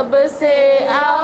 सबसे औला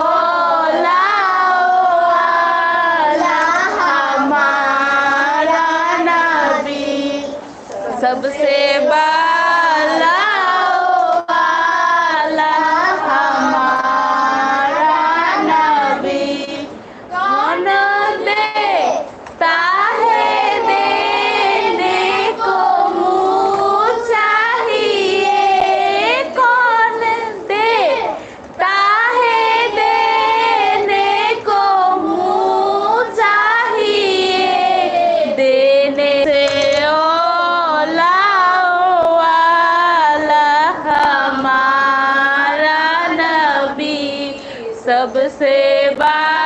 सबसे बाला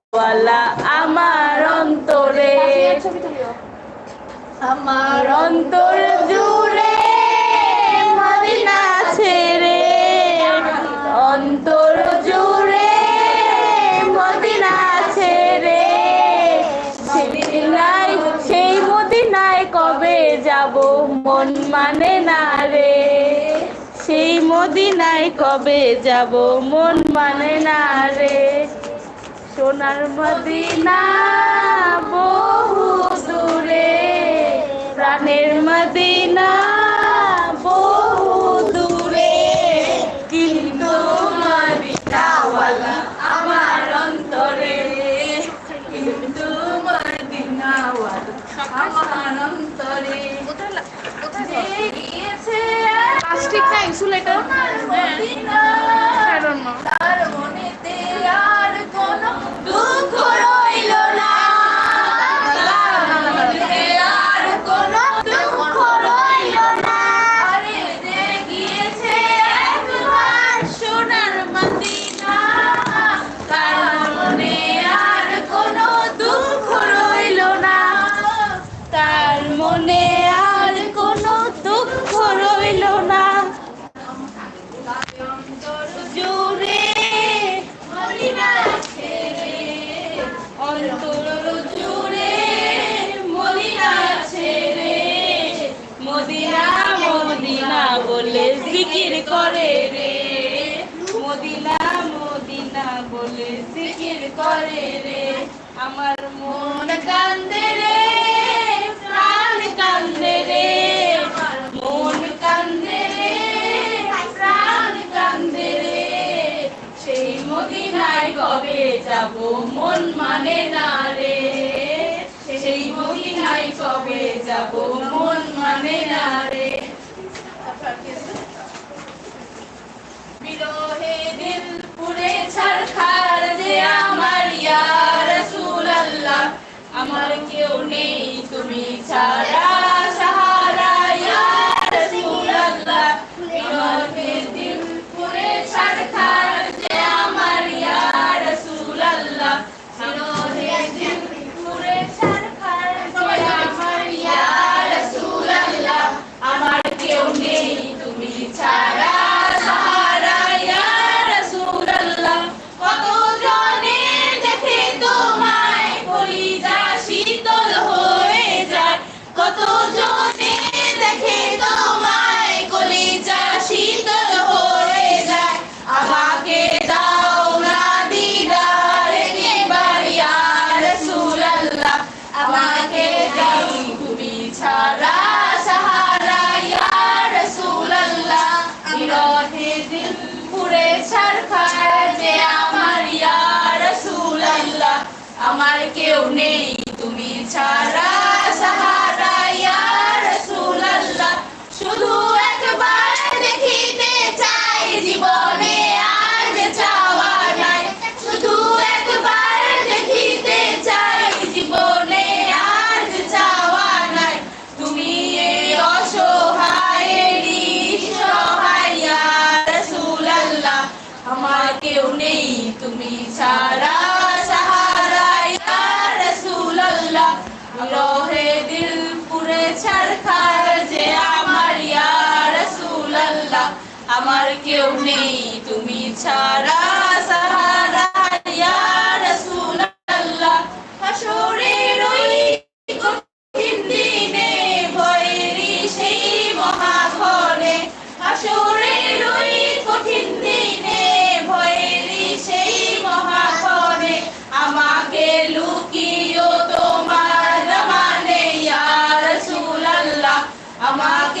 আমার অন্তর জুড়ে মদিনা ছেড়ে, অন্তর জুড়ে মদিনা ছেড়ে। মদিনায় সেই মদিনায় কবে যাব মন মানে না রে। সেই মদিনায় কবে যাব মন মানে না রে। সোনার মদিনা বহু দূরে। প্রাণের মদিনা বহু দূরে। কিন্তু মদিনাওয়ালা আমার অন্তরে। কিন্তু মদিনাওয়ালা আমার অন্তরে। যে গিয়েছে প্লাস্টিক না ইনসুলেটর? করে রে। মদিনা মদিনা বলে জিকির করে রে। আমার মন কান্দে রে, প্রাণ কান্দে রে। মন কান্দে রে, প্রাণ কান্দে রে। সেই মদিনায় কবে যাব মন মানে না রে। সেই মদিনায় কবে যাব মন মানে না রে। 기도해는 불에 찰 가르지야 কেউ নেই তুমি ছাড়া কেউ নেই। তুমি ছাড়া সাহারা ইয়া রাসূলুল্লাহ। হাশরের ওই কঠিন দিনে, ভয়েরই সেই মহাঘরে। হাশরের ওই কঠিন দিনে, ভয়েরই সেই মহাঘরে। আমাকে লুকিও তোমার মানে ইয়া রাসূলুল্লাহ। আমাকে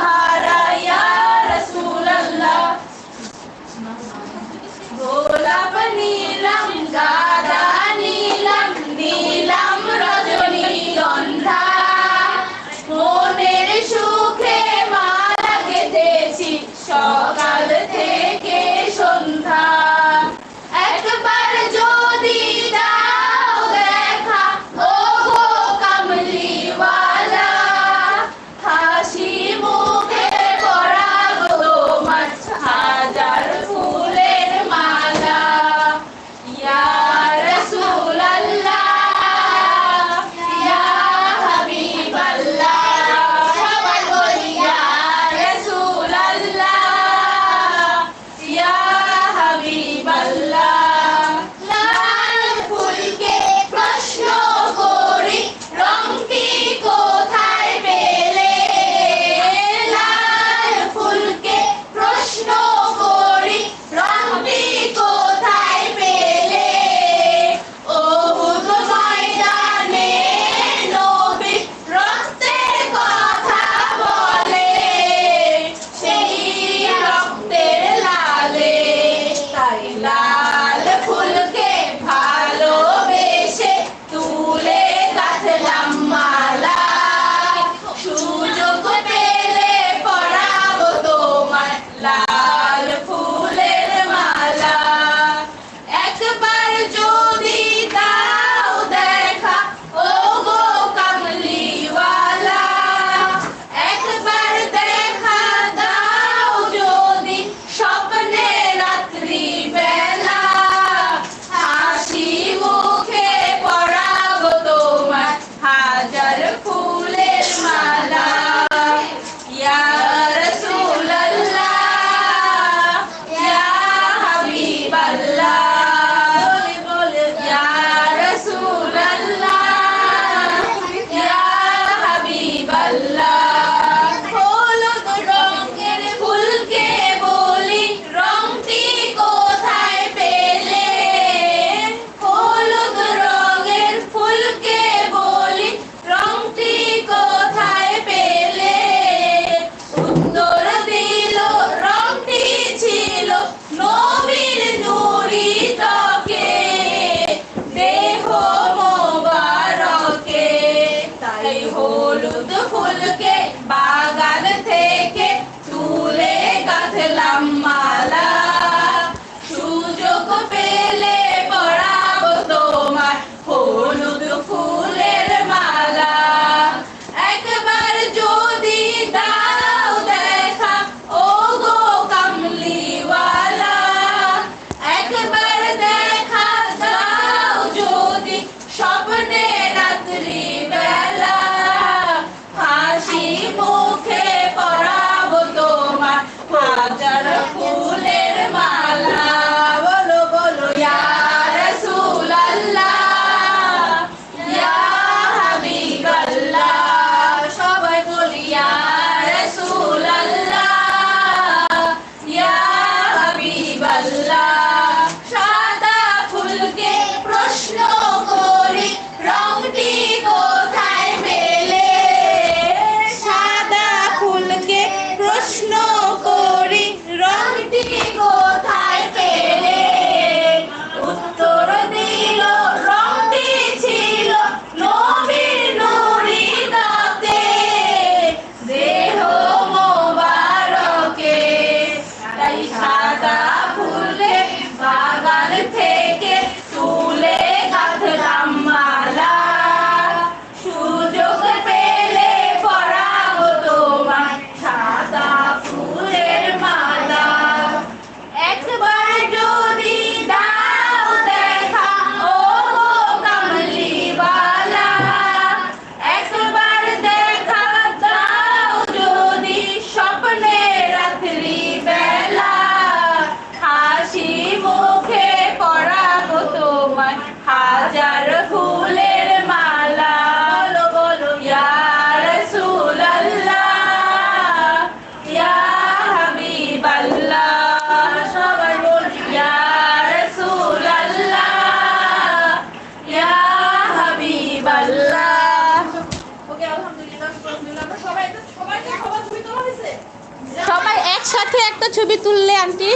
ছবি তুললে আন্টি?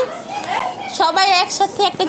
সবাই একসাথে একটা